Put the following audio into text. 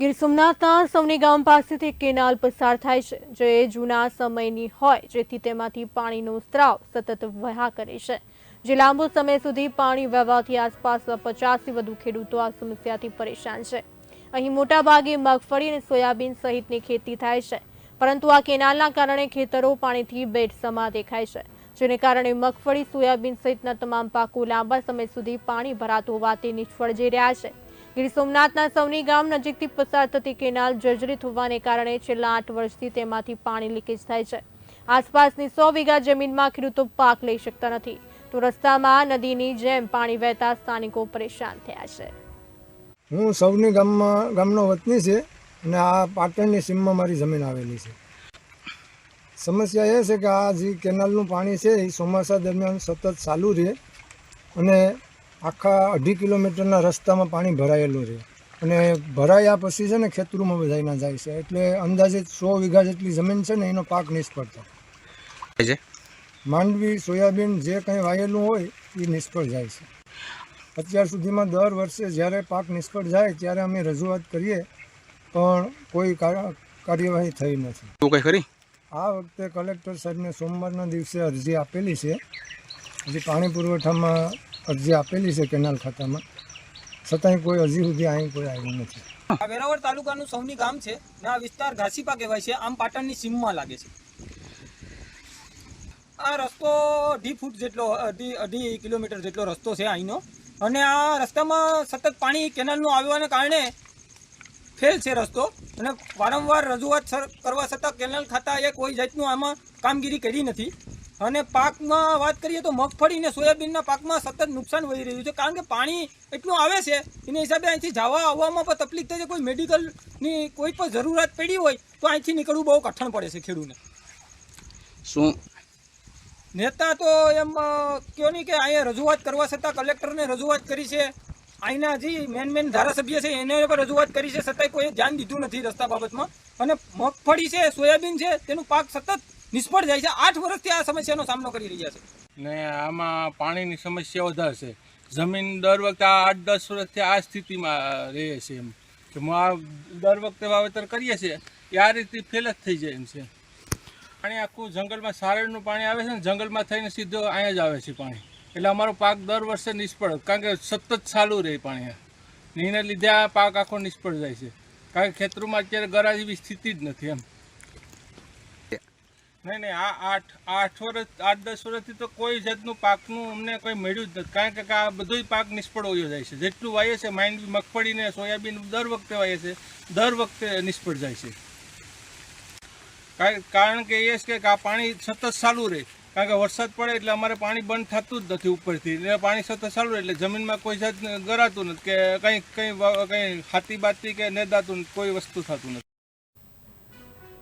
ગીર સોમનાથના સૌની ગામ પાસેથી કેનાલ પસાર થાય છે, જે જૂના સમયની હોય, જેથી તેમાંથી પાણીનો સ્ત્રાવ સતત વહ્યા કરે છે. જે લાંબો સમય સુધી પાણી વહેવાથી આસપાસના પચાસથી વધુ ખેડૂતો આ સમસ્યાથી પરેશાન છે. અહીં મોટાભાગે મગફળી અને સોયાબીન સહિતની ખેતી થાય છે, પરંતુ આ કેનાલના કારણે ખેતરો પાણીથી બેટસમા દેખાય છે, જેને કારણે મગફળી, સોયાબીન સહિતના તમામ પાકો લાંબા સમય સુધી પાણી ભરાતું હોવાથી નિષ્ફળ જઈ રહ્યા છે. ગીર સોમનાથના સૌની ગામ નજીકથી પસાર થતી કેનાલ જર્જરિત હોવાને કારણે છેલ્લા આઠ વર્ષથી તેમાંથી પાણી લીકેજ થાય છે. આસપાસની સો વીઘા જમીનમાં ખેડૂતો પાક લઈ શકતા નથી. તો રસ્તામાં નદીની જેમ પાણી વહેતા સ્થાનિકો પરેશાન થયા છે. હું સૌની ગામમાં, ગામનો વતની છે અને આ પાટણની સીમમાં મારી જમીન આવેલી છે. સમસ્યા એ છે કે આ જે કેનાલનું પાણી છે એ ચોમાસા દરમિયાન સતત ચાલુ રહે અને આખા અઢી કિલોમીટરના રસ્તામાં પાણી ભરાયેલું રહે અને ભરાયા પછી છે ને ખેતરોમાં બધાયના જાય છે. એટલે અંદાજે સો વીઘા જેટલી જમીન છે ને એનો પાક નિષ્ફળ થાય. છે માંડવી સોયાબીન જે કંઈ વાયેલું હોય એ નિષ્ફળ જાય છે. અત્યાર સુધીમાં દર વર્ષે જ્યારે પાક નિષ્ફળ જાય ત્યારે અમે રજૂઆત કરીએ પણ કોઈ કાર્યવાહી થઈ નથી. આ વખતે કલેક્ટર સાહેબને સોમવારના દિવસે અરજી આપેલી છે. હજી પાણી પુરવઠામાં અરજી આપેલી છે કેનાલ ખાતામાં. છતાંય કોઈ હજી સુધી અહીં કોઈ આવ્યું નથી. આ વેરાવળ તાલુકાનું સૌની ગામ છે અને આ વિસ્તાર ઘાસીપા કહેવાય છે. આમ પાટણની સીમમાં લાગે છે. આ રસ્તો અઢી ફૂટ જેટલો, અઢી અઢી કિલોમીટર જેટલો રસ્તો છે અહીંનો. અને આ રસ્તામાં સતત પાણી કેનાલનું આવવાને કારણે ફેલ છે રસ્તો. અને વારંવાર રજૂઆત કરવા છતાં કેનાલ ખાતાએ કોઈ જાતનું આમાં કામગીરી કરી નથી. અને પાકમાં વાત કરીએ તો મગફળી અને સોયાબીનના પાકમાં સતત નુકસાન વહી રહ્યું છે. કારણ કે પાણી એટલું આવે છે એના હિસાબે અહીંથી જવા આવવામાં પણ તકલીફ થાય છે કોઈ મેડિકલની કોઈ પણ જરૂરિયાત પડી હોય તો અહીંથી નીકળવું બહુ કઠણ પડે છે ખેડૂતને શું? નેતા તો એમ કહો નહીં કે અહીંયા રજૂઆત કરવા છતાં કલેક્ટરને રજૂઆત કરી છે. અહીંના જે મેન મેન ધારાસભ્ય છે એને પણ રજૂઆત કરી છે. છતાંય કોઈ ધ્યાન દીધું નથી રસ્તા બાબતમાં. અને મગફળી છે સોયાબીન છે તેનું પાક સતત નિષ્ફળ જાય છે. આઠ વર્ષથી આ સમસ્યાનો સામનો કરી રહ્યા છે. ને આમાં પાણીની સમસ્યા વધારે છે જમીન દર વખતે આઠ દસ વર્ષથી આ સ્થિતિમાં રહે છે એમ. કે દર વખતે વાવેતર કરીએ છીએ, એ આ રીતે ફેલ જ થઈ જાય એમ છે. પાણી આખું જંગલમાં સારણનું પાણી આવે છે ને, જંગલમાં થઈને સીધો અહીંયા જ આવે છે પાણી. એટલે અમારો પાક દર વર્ષે નિષ્ફળ, કારણ કે સતત ચાલુ રહે પાણી ને લીધે આ પાક આખો નિષ્ફળ જાય છે. કારણ કે ખેતરોમાં અત્યારે ગરા જેવી સ્થિતિ જ નથી એમ. નહીં નહીં, આ આઠ આઠ વર્ષ આઠ, દસ વર્ષથી તો કોઈ જાતનું પાકનું અમને કોઈ મળ્યું જ નથી. કારણ કે આ બધું પાક નિષ્ફળ વયો જાય છે. જેટલું વાઈએ છે માઇન્ડ મગફળીને સોયાબીન દર વખતે વાઈએ છે, દર વખતે નિષ્ફળ જાય છે. કારણ- કે એ છે કે આ પાણી સતત ચાલુ રહે. કારણ કે વરસાદ પડે એટલે અમારે પાણી બંધ થતું જ નથી ઉપરથી. એટલે પાણી સતત ચાલુ રહે એટલે જમીનમાં કોઈ જાત ગરાતું નથી કે કંઈ કંઈ કંઈ હાથી બાતી કે નેદાતું કોઈ વસ્તુ થતું નથી.